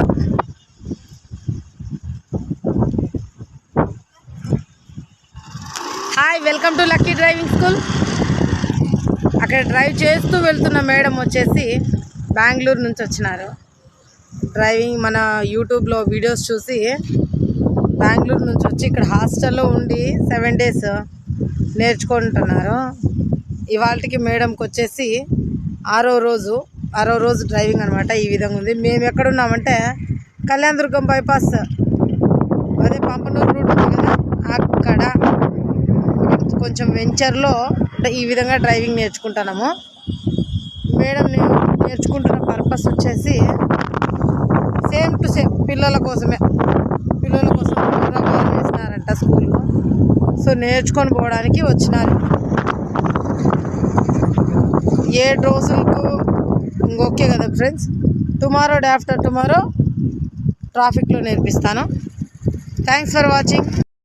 ఎక్కువ hi welcome to lucky driving school అక్కడ drive చేస్తూ వెళ్తున్న మేడం వచ్చేసి బెంగళూరు నుంచి వచ్చినారు. డ్రైవింగ్ మన యూట్యూబ్లో వీడియోస్ చూసి బెంగళూరు నుంచి వచ్చి ఇక్కడ హాస్టల్లో ఉండి సెవెన్ డేస్ నేర్చుకుంటున్నారు. ఇవాళకి మేడంకి వచ్చేసి ఆరో రోజు ఆరో రోజు డ్రైవింగ్ అనమాట ఈ విధంగా ఉంది. మేము ఎక్కడున్నామంటే కళ్యాణదుర్గం బైపాస్. అదే పంపనూరు రూట్ ఉంది కదా అక్కడ కొంచెం వెంచర్లో అంటే ఈ విధంగా డ్రైవింగ్ నేర్చుకుంటున్నాము. మేడం నేర్చుకుంటున్న పర్పస్ వచ్చేసి సేమ్ టు సేమ్ పిల్లల కోసమే. పిల్లల కోసం ప్రోగ్రామ్ వేసినారంట స్కూల్లో సో నేర్చుకొని పోవడానికి వచ్చినారు. ఏడు రోజులకు ఇంకొకే కదా friends? Tomorrow day after tomorrow ట్రాఫిక్లో నేర్పిస్తాను. Thanks for watching